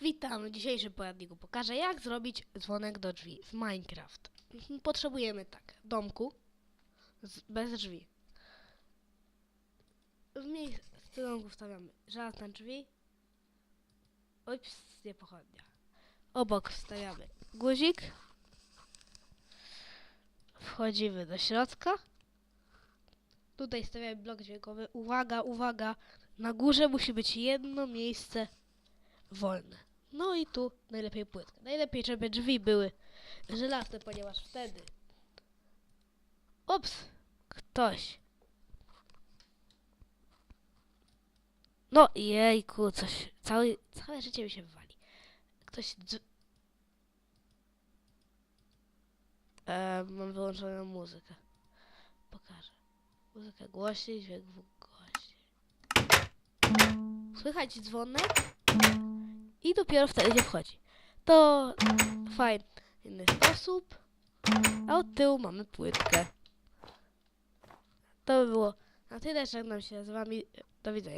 Witam, w dzisiejszym poradniku pokażę jak zrobić dzwonek do drzwi w Minecraft. Mhm, Potrzebujemy tak, domku z, bez drzwi. W miejscu domku wstawiamy żelazne drzwi. Ups, nie pochodnia. Obok wstawiamy guzik. Wchodzimy do środka. Tutaj stawiamy blok dźwiękowy. Uwaga, uwaga! Na górze musi być jedno miejsce wolne. No i tu najlepiej płytkę. Najlepiej, żeby drzwi były żelazne, ponieważ wtedy. Ups! Ktoś. No jejku, coś. Całe, całe życie mi się wywali. Ktoś. E, mam wyłączoną muzykę. Pokażę. Muzykę głośniej, dźwięk głośniej. Słychać dzwonek? I dopiero wtedy się wchodzi. To fajny sposób. A od tyłu mamy płytkę. To by było na tyle. Żegnam się z wami. Do widzenia.